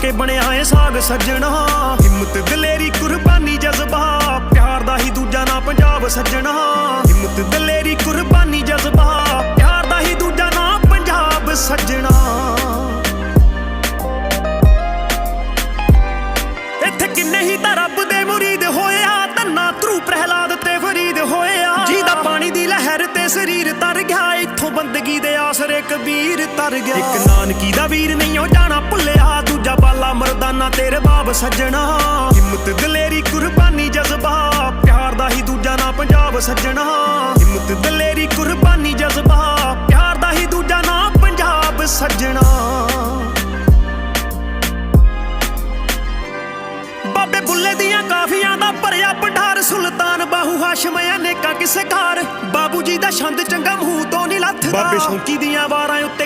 ਕੇ ਬਣਿਆ ਏ ਸਾਗ ਸੱਜਣਾ। ਹਿੰਮਤ ਦਲੇਰੀ, ਕੁਰਬਾਨੀ, ਜਜ਼ਬਾ, ਪਿਆਰ ਦਾ ਹੀ ਦੂਜਾ ਨਾਂ ਪੰਜਾਬ ਸੱਜਣਾ। ਹਿੰਮਤ ਦਲੇਰੀ, ਕੁਰਬਾਨੀ, ਜਜ਼ਬਾ, ਪਿਆਰ ਦਾ ਹੀ ਦੂਜਾ ਨਾਂ ਪੰਜਾਬ ਸੱਜਣਾ। ਇੱਥੇ ਕਿੰਨੇ ਹੀ ਤਾਂ ਰੱਬ ਦੇ ਮੁਰੀਦ ਹੋਏ ਆ, ਧੰਨਾ ਧਰੂ ਪ੍ਰਹਿਲਾਦ ਤੇ ਫਰੀਦ ਹੋਇਆ ਜਿਹਦਾ ਪਾਣੀ ਦੀ ਲਹਿਰ ਤੇ ਸਰੀਰ ਤਰ ਗਿਆ, ਇੱਥੋਂ ਬੰਦਗੀ ਦੇ ਆਸਰੇ ਕਬੀਰ ਤਰ ਗਿਆ। ਇੱਕ ਨਾਨਕੀ ਦਾ ਵੀਰ ਨਹੀਂ ਉਹ ਜਾਣਾ ਭੁੱਲਿਆ। ਦੂਜਾ ਬਾਲਾ ਮਰਦਾਨਾ ਤੇਰੇ ਬਾਬ ਸੱਜਣਾ। ਹਿੰਮਤ ਦਲੇਰੀ ਕੁਰਬਾਨੀ ਜਜ਼ਬਾ। ਪਿਆਰ ਦਾ ਹੀ ਦੂਜਾ ਨਾਂ ਪੰਜਾਬ ਸੱਜਣਾ। ਹਿੰਮਤ ਦਲੇਰੀ ਕੁਰਬਾਨੀ ਜਜ਼ਬਾ। ਪਿਆਰ ਦਾ ਹੀ ਦੂਜਾ ਨਾ ਪੰਜਾਬ ਸੱਜਣਾ। ਬਾਬੇ ਬੁੱਲੇ ਦੀਆਂ ਕਾਫੀਆਂ ਦਾ ਭਰਿਆ ਭੰਡਾਰ ਸੁਲਤਾਨ ਬਾਹੂ ਹਾਸ਼ਮ ਅਨੇਕਾਂ ਕਿਸੇ ਘਰ? ਬਾਬੂ ਜੀ ਦਾ ਛੰਦ ਚੰਗਾ ਮੂੰਹ ਤੋਂ ਬਾਬੇ ਸ਼ੌਂਕੀ ਦੀਆਂ ਵਾਰਾਂ ਉੱਤੇ